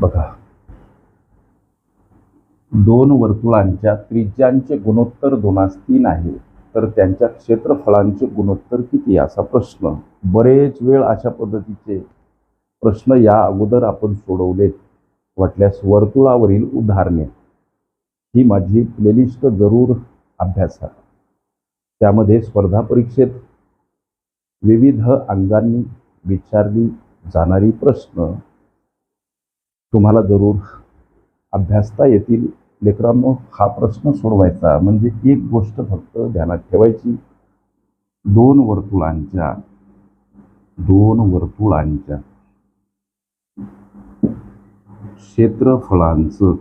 बघा. दोन वर्तुळांच्या त्रिज्यांचे गुणोत्तर दोनास तीन आहे. तर त्यांच्या क्षेत्रफळांचे गुणोत्तर किती असा प्रश्न. बरेच वेळ अशा पद्धतीचे प्रश्न या अगोदर आपण सोडवलेत. वाटल्यास वर्तुळावरील उदाहरणे. ही माझी प्लेलिस्ट जरूर अभ्यासा त्यामध्ये स्पर्धा परीक्षेत विविध अंगांनी विचारली जाणारी प्रश्न तुम्हाला जरूर अभ्यासता येतील. लेकरांनो हा प्रश्न सोडवायचा. म्हणजे एक गोष्ट फक्त ध्यानात ठेवायची. दोन वर्तुळांच्या दोन वर्तुळांच्या क्षेत्रफळांचं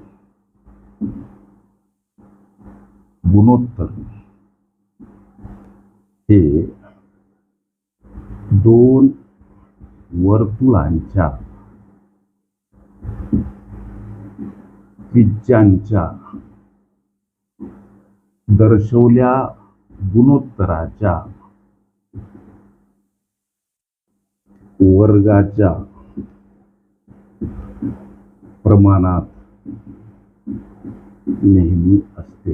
गुणोत्तर हे दोन वर्तुळांच्या त्रिज्यांच्या दर्शवल्या गुणोत्तराच्या वर्गाच्या प्रमाणात नेहमी असते.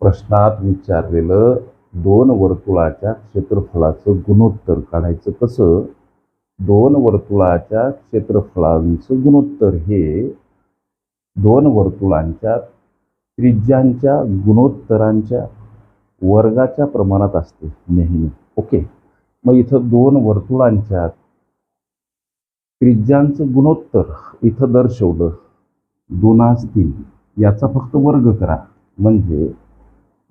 प्रश्नात विचारलेलं दोन वर्तुळाच्या क्षेत्रफळाचं गुणोत्तर काढायचं कसं? दोन वर्तुळाच्या क्षेत्रफळांचं गुणोत्तर हे दोन वर्तुळांच्या त्रिज्यांच्या गुणोत्तरांच्या वर्गाच्या प्रमाणात असते नेहमी. ओके? मग इथं दोन वर्तुळांच्या त्रिज्यांचं गुणोत्तर इथं दर्शवलं. दोनास तीन. याचा फक्त वर्ग करा. म्हणजे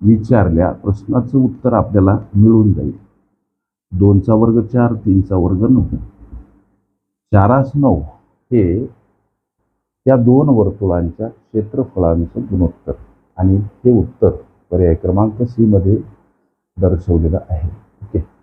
विचारल्या प्रश्नाचं उत्तर आपल्याला मिळून जाईल. दोनचा वर्ग चार तीनचा वर्ग नऊ. चारास नऊ हे त्या दोन वर्तुळांच्या क्षेत्रफळांचं गुणोत्तर. आणि हे उत्तर पर्याय क्रमांक सीमध्ये दर्शवलेलं आहे. ओके?